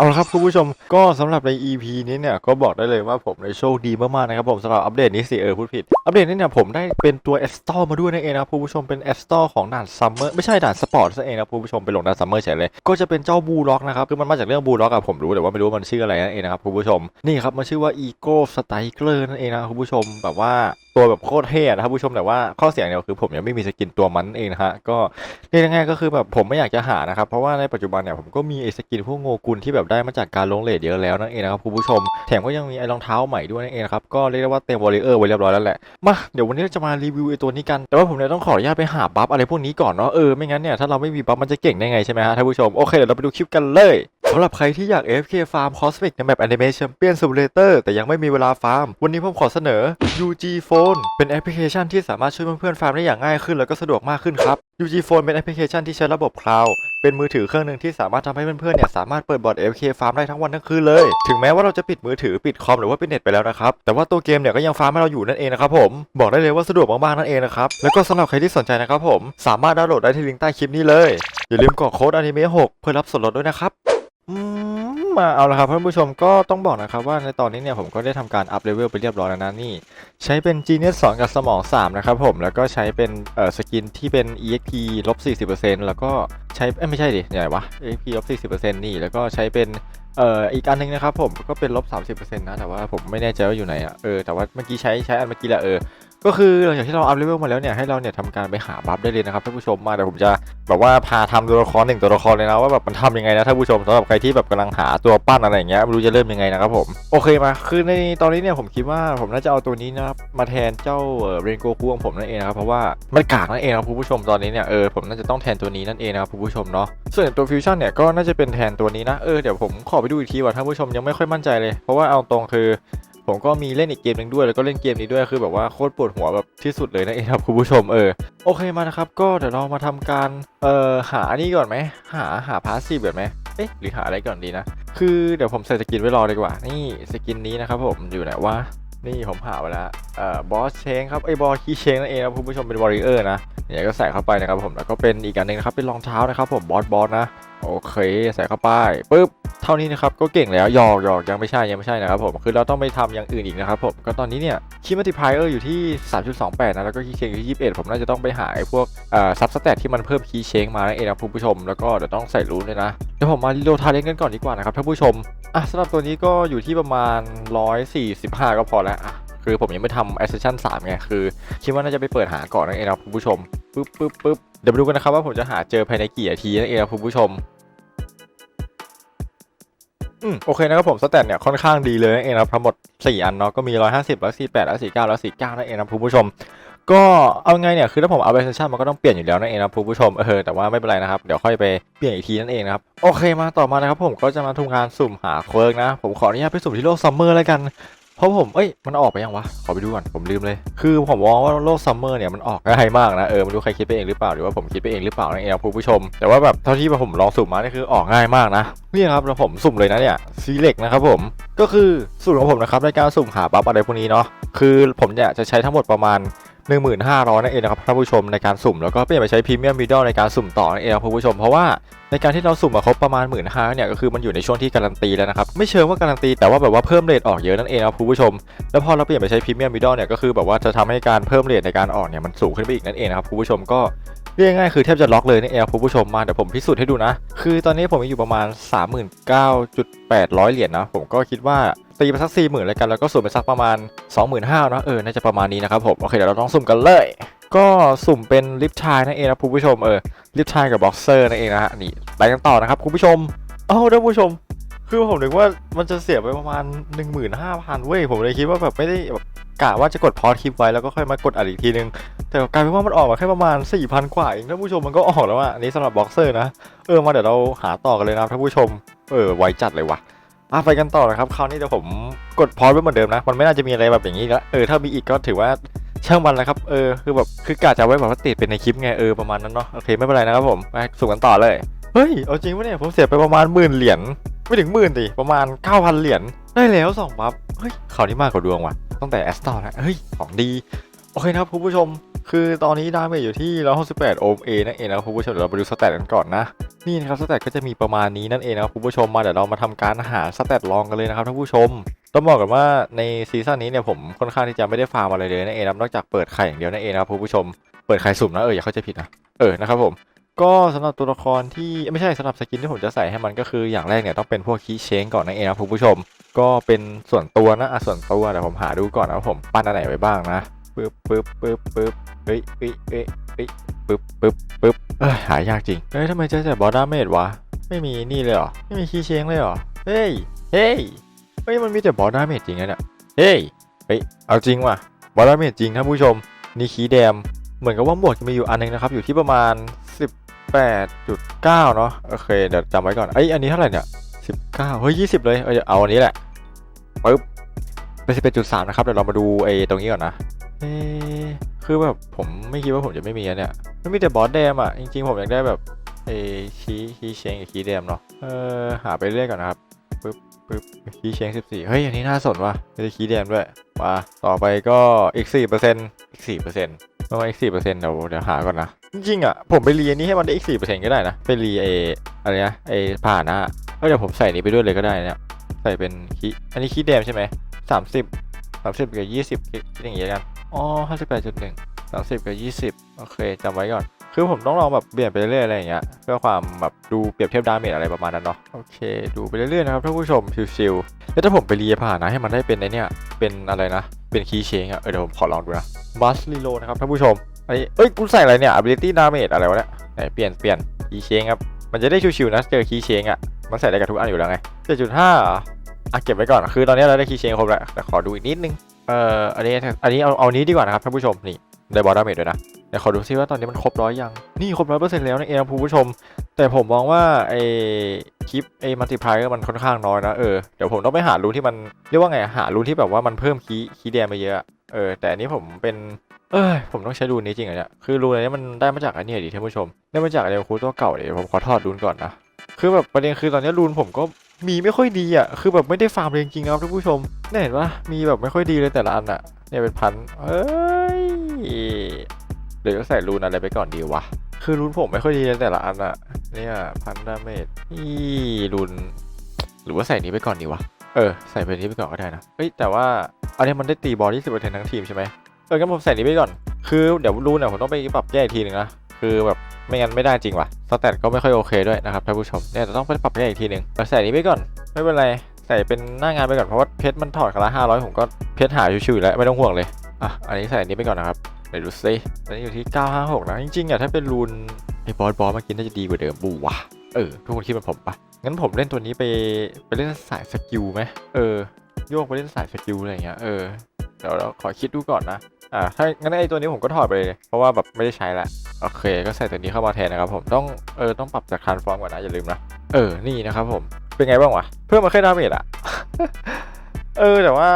เอาละครับคุณผู้ชมก็สำหรับใน EP นี้เนี่ยก็บอกได้เลยว่าผมในโชคดีมากๆนะครับผมสำหรับอัปเดตนี้สิเออพูดผิด อัปเดตนี้เนี่ยผมได้เป็นตัวเอสตอมาด้วยนั่นเองนะคุณผู้ชมเป็นเอสตอของด่านซัมเมอร์ไม่ใช่ด่านสปอร์ตซะเองนะคุณผู้ชมเป็นลงด่านซัมเมอร์เฉยเลยก็จะเป็นเจ้าบูล็อกนะครับคือมันมาจากเรื่องบูล็อกอะผมรู้แต่ว่าไม่รู้มันชื่ออะไรนั่นเองนะครับคุณผู้ชมนี่ครับมันชื่อว่าอีโก้สไตเกอร์นั่นเองนะคุณผู้ชมแบบว่าตัวแบบโคตรเท่นะครับผู้ชมแต่ว่าข้อเสียงเดียวคือผมยังไม่มีสกินตัวมันเองนะฮะก็เรียกง่ายๆก็คือแบบผมไม่อยากจะหานะครับเพราะว่าในปัจจุบันเนี่ยผมก็มีไอ้สกินพวกโงกุลที่แบบได้มาจากการลงเลทเยอะแล้วนั่นเองนะครับคุณผู้ชมแถมก็ยังมีไอ้รองเท้าใหม่ด้วยนั่นเองครับก็เรียกได้ว่าเต็มวอลเลเยอร์ไว้เรียบร้อยแล้วแหละมาเดี๋ยววันนี้เราจะมารีวิวไอ้ตัวนี้กันแต่ว่าผมเนี่ยต้องขออนุญาตไปหาบัฟอะไรพวกนี้ก่อนเนาะเออไม่งั้นเนี่ยถ้าเราไม่มีบัฟมันจะเก่งได้ไงใช่ไหมฮะท่านผู้ชมโอเคเดี๋ยวเราไปดูคลิปกันเลย สำหรับใครที่อยาก AFK Farm Cosmic ในแบบ Animation Champion Simulator แต่ยังไม่มีเวลาฟาร์ม วันนี้ผมขอเสนอ UG Phone เป็นแอปพลิเคชันที่สามารถช่วยเพื่อนๆฟาร์มได้อย่างง่ายขึ้น แล้วก็สะดวกมากขึ้นครับ UG Phone เป็นแอปพลิเคชันที่ใช้ระบบคลาวด์เป็นมือถือเครื่องหนึ่งที่สามารถทำให้เพื่อนๆเนี่ยสามารถเปิดบอร์ด AFK Farm ได้ทั้งวันทั้งคืนเลย ถึงแม้ว่าเราจะปิดมือถือปิดคอมหรือว่าปิดเน็ตไปแล้วนะครับ แต่ว่าตัวเกมเนี่ยก็ยังฟาร์มให้เราอยู่นั่นเองนะครับผม บอกได้เลยว่าสะดวกมากๆนั่นเองนะครับ แล้วก็สำหรับใครที่สนใจนะครับผม สามารถดาวน์โหลดได้ที่ลิงก์ใต้คลิปนี้เลย อย่าลืมกรอกโค้ดอนิเมะ6เพื่อรับส่วนลดด้วยนะครับ มาเอาละครับท่านผู้ชมก็ต้องบอกนะครับว่าในตอนนี้เนี่ยผมก็ได้ทำการอัพเลเวลไปเรียบร้อยแล้วนะนี่ ใช้เป็น Genius 2 กับสมอง 3 นะครับผม แล้วก็ใช้เป็นเอ่อสกินที่เป็น EXP ลบ40%แล้วก็ใช้เอ้ยไม่ใช่ดิไหนวะ EXP ลบ40%นี่ แล้วก็ใช้เป็นเอ่ออีกอันหนึงนะครับผมก็เป็นลบ30%นะแต่ว่าผมไม่แน่ใจว่าอยู่ไหนอะเออแต่ว่าเมื่อกี้ใช้ใช้อันเมื่อกี้แหละเออ ก็คือหลังจากที่เราอัพเลเวลมาแล้วเนี่ยให้เราเนี่ยทำการไปหาบัฟได้เลยนะครับท่านผู้ชมมาเดี๋ยวผมจะแบบว่าพาทำตัวละครหนึ่งตัวละครเลยนะว่าแบบมันทำยังไงนะท่านผู้ชมสำหรับใครที่แบบกำลังหาตัวปั้นอะไรอย่างเงี้ยไม่รู้จะเริ่มยังไงนะครับผมโอเคมาคือในตอนนี้เนี่ยผมคิดว่าผมน่าจะเอาตัวนี้นะครับมาแทนเจ้าเรนโกคูของผมนั่นเองนะครับเพราะว่ามันกากนั่นเองครับคุณผู้ชมตอนนี้เนี่ยเออผมน่าจะต้องแทนตัวนี้นั่นเองนะครับคุณผู้ชมเนาะส่วนตัวฟิวชั่นเนี่ยก็น่าจะเป็นแทนตัวนี้นะเออเดี๋ยวผมขอไปดูอีกทีว่าท่านผู้ชมยังไม่ค่อยมั่นใจเลย เพราะว่าเอาตรงคือ ผมก็มีเล่นอีกเกมหนึ่งด้วยแล้วก็เล่นเกมนี้ด้วยคือแบบว่าโคตรปวดหัวแบบที่สุดเลยนั่นเองครับคุณผู้ชมเออโอเคมานะครับ ก็เดี๋ยวเรามาทำการเอ่อหาอันนี้ก่อนไหมหาหาพาสซีฟก่อนไหมเอ๊ะหรือหาอะไรก่อนดีนะ คือเดี๋ยวผมใส่สกินไว้รอดีกว่า นี่สกินนี้นะครับผมอยู่ไหนวะนี่ผมหาไว้แล้วเอ่อบอสเชงครับไอ้บอสคีเชงนั่นเองนะคุณผู้ชมเป็นวอริเออร์นะเนี่ยก็ใส่เข้าไปนะครับผมแล้วก็เป็นอีกอันหนึ่งนะครับเป็นรองเท้านะครับผมบอสบอสนะ โอเคใส่เข้าไปปุ๊บเท่านี้นะครับก็เก่งแล้วหยอกหยอกยังไม่ใช่ยังไม่ใช่นะครับผมคือเราต้องไปทำอย่างอื่นอีกนะครับผมก็ตอนนี้เนี่ยคีมัติพายเออร์อยู่ที่ 3.28 นะแล้วก็คีเชงอยู่ที่ 21 ผมน่าจะต้องไปหาไอ้พวกอ่อซับสแตทที่มันเพิ่มคีเชงมานั่นเองนะผู้ชมแล้วก็เดี๋ยวต้องใส่รูนด้วยนะเดี๋ยวผมมาโลทาเลนกันก่อนดีกว่านะครับท่านผู้ชมอะสำหรับตัวนี้ก็อยู่ที่ประมาณ 145 ก็พอแล้วอะคือผมยังไม่ทำ Ascension 3ไงคือ คิดว่าน่าจะไปเปิดหาก่อนนั่นเองนะผู้ชมปึ๊บปึ๊บปึ๊บ เดี๋ยวมาดูกันนะครับว่าผมจะหาเจอภายในกี่นาทีนั่นเองนะคุณผู้ชมอืมโอเคนะครับผมสแตทเนี่ยค่อนข้างดีเลยนั่นเองนะครับทั้งหมด 4 อันเนาะก็มี 150 148 149 149นั่นเองนะคุณผู้ชม ก็เอาไงเนี่ยคือถ้าผมเอาไปเซนชั่นมันก็ต้องเปลี่ยนอยู่แล้วนั่นเองนะคุณผู้ชมเออแต่ว่าไม่เป็นไรนะครับเดี๋ยวค่อยไปเปลี่ยนอีกทีนั่นเองนะครับโอเคมาต่อมานะครับผมก็จะมาทำการสุ่มหาเคิร์กนะผมขออนุญาตไปสุ่มที่โลกซัมเมอร์แล้วกัน เพราะผม เอ้ย มันออกไปยังวะ ขอไปดูก่อน ผมลืมเลย คือผมมองว่าโลกซัมเมอร์เนี่ยมันออกง่ายมากนะ เออไม่รู้ใครคิดไปเองหรือเปล่า หรือว่าผมคิดไปเองหรือเปล่านั่นเองผู้ผู้ชม แต่ว่าแบบเท่าที่ผมลองสุ่มมาเนี่ยคือออกง่ายมากนะนี่ครับแล้วผมสุ่มเลยนะเนี่ยซีเล็กนะครับผม ก็คือสูตรของผมนะครับในการสุ่มหาบัฟอะไรพวกนี้เนาะ คือผมเนี่ยจะใช้ทั้งหมดประมาณ 1500นั่นเองนะครับท่านผู้ชมในการสุ่มแล้วก็เปลี่ยนไปใช้พรีเมียมมิดเดิลในการสุ่มต่อนั่นเองครับคุณผู้ชมเพราะว่าในการที่เราสุ่มมาครบประมาณ 1 5ื่นเนี่ยก็คือมันอยู่ในช่วงที่การันตีแล้วนะครับไม่เชิงว่าการันตีแต่ว่าแบบว่าเพิ่มเรทออกเยอะนั่นเองครับคุณผู้ชม แล้วพอเราเปลี่ยนไปใช้พรีเมียมมิดเดิลเนี่ยก็คือแบบว่าจะทำให้การเพิ่มเรทในการออกเนี่ยมันสูงขึ้นไปอีกนั่นเองครับคุณผู้ชมก็เรียกง่ายคือแทบจะล็อกเลยนั่เองครับคุณผู้ชมมาเดี๋ยวผมพิสูจน์ให้ดูนะ คือตอนนี้ผมมีอยู่ประมาณ 39,800 เหรียญนะผมก็คิดว่า ตีไปสัก40,000แล้วกันแล้วก็สุ่มไปสักประมาณ 25,000นะเออน่าจะประมาณนี้นะครับผมโอเคเดี๋ยวเราต้องสุ่มกันเลย ก็สุ่มเป็นลิฟทายนั่นเองนะคุณผู้ชมเออลิฟทายกับบ็อกเซอร์นั่นเองนะฮะนี่ไปกันต่อนะครับคุณผู้ชมเอ้าท่านผู้ชม คือผมนึกว่ามันจะเสียไปประมาณ 15,000เว้ยผมเลยคิดว่าแบบไม่ได้แบบกะว่าจะกดพอสคลิปไว้แล้วก็ค่อยมากดอัดอีกทีนึง แต่กลายเป็นว่ามันออกมาแค่ประมาณ 4,000 กว่าเองท่านผู้ชมมันก็ออกแล้วอะนี้สำหรับบ็อกเซอร์นะเออมาเดี๋ยวเราหาต่อกันเลยนะท่านผู้ชม เออไวจัดเลยว่ะ อะไปกันต่อนะครับคราวนี้เดี๋ยวผมกดพอสไว้เหมือนเดิมนะ มันไม่น่าจะมีอะไรแบบอย่างนี้แล้วเออถ้ามีอีกก็ถือว่าช่างมันแล้วครับ เออ คือแบบ คือกะจะไว้แบบว่าติดเป็นในคลิปไง เออ ประมาณนั้นเนาะ โอเค ไม่เป็นไรนะครับผม ไปสุ่กันต่อเลย เฮ้ย เอาจริงปะเนี่ย ผมเสียไปประมาณหมื่นเหรียญ ไม่ถึงหมื่นดิ ประมาณ 9,000 เหรียญ ได้แล้วสองบัฟ เฮ้ยข่าวนี้มากกว่าดวงว่ะ ตั้งแต่แอสตอร์นะเฮ้ย ของดี โอเคนะครับคุณผู้ชม คือตอนนี้ดาเมจอยู่ที่168โอห์มเอนั่นเองนะครับคุณผู้ชมเดี๋ยวเราไปดูสแตทกันก่อนนะ นี่นะครับสแตทก็จะมีประมาณนี้นั่นเองนะครับคุณผู้ชมมาเดี๋ยวเรามาทำการหาสแตทลองกันเลยนะครับท่านผู้ชมต้องบอกกันว่าในซีซั่นนี้เนี่ยผมค่อนข้างที่จะไม่ได้ฟาร์มอะไรเลยนั่นเองนะครับนอกจากเปิดไข่อย่างเดียวนั่นเองนะครับคุณผู้ชมเปิดไข่สุ่มนะเอออย่าเข้าใจผิดนะเออนะครับผมก็สำหรับตัวละครที่ไม่ใช่สำหรับสกินที่ผมจะใส่ให้มันก็คืออย่างแรกเนี่ยต้องเป็นพวกคีเชงก่อนนั่นเองนะครับคุณผู้ชม ก็เป็นส่วนตัวนะอะส่วนตัวเดี๋ยวผมหาดูก่อนนะผมปั้นอันไหนไว้บ้างนะ ปึ๊บปึ๊บปึ๊บปึ๊บเฮ้ยเฮ้ยเฮ้ยเฮ้ยปึ๊บปึ๊บปึ๊บเอ้ยหายากจริง เฮ้ยทำไมเจอแต่บอสดาเมจวะ ไม่มีนี่เลยเหรอ ไม่มีคีย์เชงเลยเหรอ เฮ้ย เฮ้ย เฮ้ยมันมีแต่บอสดาเมจจริงนะเนี่ย เฮ้ย เฮ้ย เอาจริงว่ะ บอสดาเมจจริงท่านผู้ชม นี่คีย์แดม เหมือนกับว่าหมวกจะมีอยู่อันนึงนะครับ อยู่ที่ประมาณ 18.9 เนาะ โอเค เดี๋ยวจำไว้ก่อน เอ้ย อันนี้เท่าไหร่เนี่ย 19 เฮ้ย 20 เลย เอ้ยเอาอันนี้แหละปึ๊บเป็น11.3 นะครับ เดี๋ยวเรามาดูไอ้ตรงนี้ก่อนนะ เอคือแบบผมไม่คิดว่าผมจะไม่มีอันเนี่ยมันมีแต่บอสแดมอะ จริงๆ ผมอยากได้แบบไอ้คีคีเชงกับคีแดมเนาะ เออหาไปเรื่อยก่อนนะครับปึ๊บปึ๊บคีเชง14เฮ้ย อันนี้น่าสนว่ะไม่ได้คีแดมด้วย มา ต่อไปก็อีก4%อีก4%ปอร์เซ็นต์ประมาณอีก4%เปอร์เซ็นต์เดี๋ยวเดี๋ยวหาก่อนนะ จริงๆอะ ผมไปรีอันนี้ให้มันได้อีก4%ก็ได้นะ ไปรีไอ้อะไรนะไอ้ผ่าหนะเออเดี๋ยวผมใส่นี้ไปด้วยเลยก็ได้เนี่ยใส่เป็นคีอันนี้คีแดมใช่ไหมสามสิบสามสิบกับยี่สิบคิดอย่างเงี้ยกัน อ๋อห้าสิบแปดจุดหนึ่งสามสิบกับยี่สิบโอเคจำไว้ก่อน คือผมต้องลองแบบเปลี่ยนไปเรื่อยๆอะไรอย่างเงี้ยเพื่อความแบบดูเปรียบเทียบดาเมจอะไรประมาณนั้นเนาะโอเค ดูไปเรื่อยๆนะครับท่านผู้ชมชิวๆแล้วถ้าผมไปรีผ่านนะให้มันได้เป็นไอเนี่ยเป็นอะไรนะ เป็นคีย์เชงอะเออเดี๋ยวผมขอลองดูนะบัสลีโลนะครับท่านผู้ชมอันนี้เอ้ยกูใส่อะไรเนี่ย ability damage อะไรวะเนี่ยไหนเปลี่ยนเปลี่ยนคีย์เชงครับมันจะได้ชิวๆนะเจอคีย์เชงอะมันใส่ได้กับทุกอันอยู่แล้วไง7.5เหรออะเก็บไว้ก่อนคือตอนนี้เราได้คีย์เชนครบแล้วแต่ขอดูอีกนิดนึง เอ่ออันนี้อันนี้เอาเอานี้ดีกว่านะครับท่านผู้ชมนี่ได้บอลดาเมจด้วยนะเดี๋ยวขอดูซิว่าตอนนี้มันครบร้อยยัง นี่ครบร้อยเปอร์เซ็นต์แล้วนะเองนะผู้ชม แต่ผมมองว่าไอ้คลิปไอ้มัลติพลายมันค่อนข้างน้อยนะเออเดี๋ยวผมต้องไปหารูนที่มันเรียกว่าไงหารูนที่แบบว่ามันเพิ่มคีคีย์แดงไปเยอะเออแต่อันนี้ผมเป็นเอ้ยผมต้องใช้รูนนี้จริงเหรอเนี่ยคือรูนอันนี้มันได้มาจากอันนี้ดิท่านผู้ชมได้มาจากเรลคูตัวเก่าเดี๋ยวผมขอถอดรูนก่อนนะคือแบบประเด็นคือตอนนี้รูนผมก็ มีไม่ค่อยดีอะ คือแบบไม่ได้ฟาร์มเลยจริงๆครับท่านผู้ชมเนี่ยเห็นปะมีแบบไม่ค่อยดีเลยแต่ละอันอะ เนี่ยเป็นพัน เอ้ยเดี๋ยวจะใส่รูนอะไรไปก่อนดีวะ คือรูนผมไม่ค่อยดีเลยแต่ละอันอะ เนี่ยพันดาเมจนี่รูน หรือว่าใส่นี้ไปก่อนดีวะ เออ ใส่ไปนี้ไปก่อนก็ได้นะ เฮ้ยแต่ว่าอันนี้มันได้ตีบอลที่สิบเปอร์เซ็นต์ทั้งทีมใช่ไหมเอองั้นผมใส่นี้ไปก่อน คือเดี๋ยวรูนเนี่ยผมต้องไปปรับแก้อีกทีหนึ่งนะ คือแบบไม่งั้นไม่ได้จริงว่ะสแตทก็ไม่ค่อยโอเคด้วยนะครับท่านผู้ชมเนี่ยจะต้องไปปรับแก้อีกทีหนึ่งเราใส่นี้ไปก่อน ไม่เป็นไร ใส่เป็นหน้างานไปก่อนเพราะว่าเพชรมันถอดครั้งละห้าร้อยผมก็เพชรหาชิวๆอยู่แล้วไม่ต้องห่วงเลยอะอันนี้ใส่อันนี้ไปก่อนนะครับเดี๋ยวดูซิอันนี้อยู่ที่ 956 นะ จริงๆอะถ้าเป็นรูนไอ้บอสบอสเมื่อกี้น่าจะดีกว่าเดิมบูว่ะเออทุกคนคิดเหมือนผมปะงั้นผมเล่นตัวนี้ไปไปเล่นสายสกิลไหมเออโยกไปเล่นสายสกิลอะไรอย่างเงี้ยเออเดี๋ยวเราขอคิดดูก่อนนะ อ่าถ้างั้นไอตัวนี้ผมก็ถอดไปเลย เพราะว่าแบบไม่ได้ใช้ละโอเค ก็ใส่ตัวนี้เข้ามาแทนนะครับผมต้องเออต้องปรับจากคานฟอร์มก่อนนะอย่าลืมนะเออนี่นะครับผมเป็นไงบ้างวะเพิ่มมาแค่ดาเมจอะเออแต่ว่า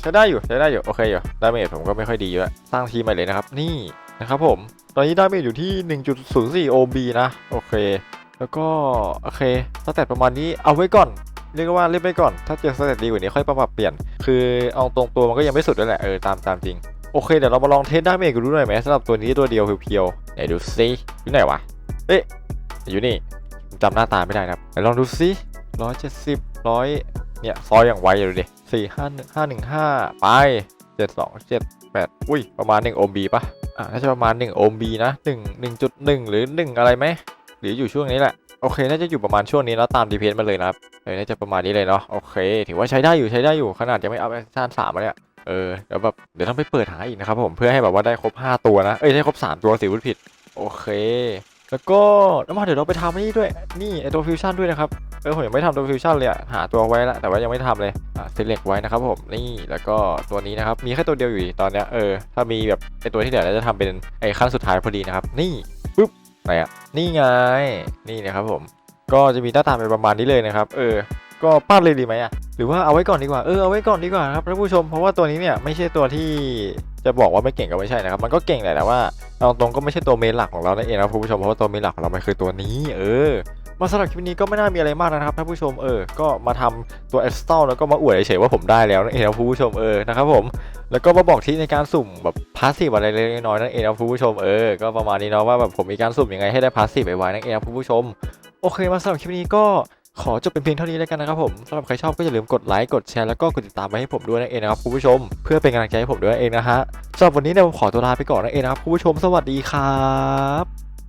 ใช้ได้อยู่ใช้ได้อยู่โอเคอยู่ดาเมจผมก็ไม่ค่อยดีอยู่แล้วสร้างทีมใหม่เลยนะครับนี่นะครับผมตอนนี้ดาเมจอยู่ที่ 1.04 OB นะโอเค แล้วก็โอเคสเตตประมาณนี้เอาไว้ก่อน เรียกว่าเล่นไปก่อน ถ้าเจอสเตตดีกว่านี้ค่อยปรับเปลี่ยน คือเอาตรงตัวมันก็ยังไม่สุดด้วยแหละ เออตามตามจริง โอเคเดี๋ยวเรามาลองเทสดาเมจกันดูหน่อยไหมสำหรับตัวนี้ตัวเดียวเพียวๆไหนดูซิอยู่ไหนวะ เอ๊ะอยู่นี่จำหน้าตาไม่ได้นะครับไหนลองดูซิร้อยเจ็ดสิบร้อยเนี่ยซอยอย่างไวเลยดิสี่ห้าหนึ่งห้าหนึ่งห้าไปเจ็ดสองเจ็ดแปดอุ้ยประมาณหนึ่งโอมบีปะอ่าน่าจะประมาณหนึ่งโอมบีนะหนึ่งหนึ่งจุดหนึ่งหรือหนึ่งอะไรไหมหรืออยู่ช่วงนี้แหละ โอเค น่าจะอยู่ประมาณช่วงนี้แล้วตาม DPS มาเลยนะครับเออน่าจะประมาณนี้เลยเนาะ โอเค ถือว่าใช้ได้อยู่ใช้ได้อยู่ ขนาดยังไม่อัพแอคชั่นสามมาเนี่ยเออเดี๋ยวแบบเดี๋ยวต้องไปเปิดหาอีกนะครับผมเพื่อให้แบบว่าได้ครบ 5 ตัวนะ เอ้ยได้ครบ 3 ตัวสิพูดผิด โอเค แล้วก็แล้วมาเดี๋ยวเราไปทำนี่ด้วยนี่ไอตัวฟิวชั่นด้วยนะครับเออผมยังไม่ทำตัวฟิวชั่นเลยอะหาตัวไว้ละแต่ว่ายังไม่ทำเลยอ่า select ไว้นะครับผมนี่แล้วก็ตัวนี้นะครับมีแค่ตัวเดียวอยู่ตอนเนี้ยเออถ้ามีแบบไอตัวที่เหลือเราจะทำเป็นไอขั้นสุดท้ายพอดีนะครับนี่ ไหนอะนี่ไง นี่นะครับผม ก็จะมีหน้าตาเป็นประมาณนี้เลยนะครับ เออ ก็ปั้นเลยดีไหมอะหรือว่าเอาไว้ก่อนดีกว่า เออ เอาไว้ก่อนดีกว่าครับท่านผู้ชม เพราะว่าตัวนี้เนี่ยไม่ใช่ตัวที่จะบอกว่าไม่เก่งก็ไม่ใช่นะครับ มันก็เก่งแหละแต่ว่าเอาตรงก็ไม่ใช่ตัวเมนหลักของเรานั่นเองนะครับคุณผู้ชม เพราะว่าตัวเมนหลักของเรามันคือตัวนี้ เออ มาสำหรับคลิปนี้ก็ไม่น่ามีอะไรมากนะครับท่านผู้ชมเออ ก็มาทำตัว e x t a l แล้วก็มาอวดเฉยๆว่าผมได้แล้วนั่นเองนะผู้ชมเออนะครับผมแล้วก็มาบอกที่ในการสุ่มแบบพาสซีฟอะไรเล็กน้อยนั่นเองนะผู้ชมเออก็ประมาณนี้เนาะว่าแบบผมมีการสุ่มยังไงให้ได้พาสซีฟไวๆนั่นเองนะผู้ชม โอเคมาสำหรับคลิปนี้ก็ขอจบเป็นเพียงเท่านี้แล้วกันนะครับผมสำหรับใครชอบก็อย่าลืมกดไลค์กดแชร์แล้วก็กดติดตามไว้ให้ผมด้วยนั่นเองนะครับคุณผู้ชม เพื่อเป็นกำลังใจให้ผมด้วยนั่นเองนะฮะสำหรับวันนี้เนี่ยผมขอตัวลาไปก่อนนั่นเองนะครับคุณผู้ชมสวัสดีครับ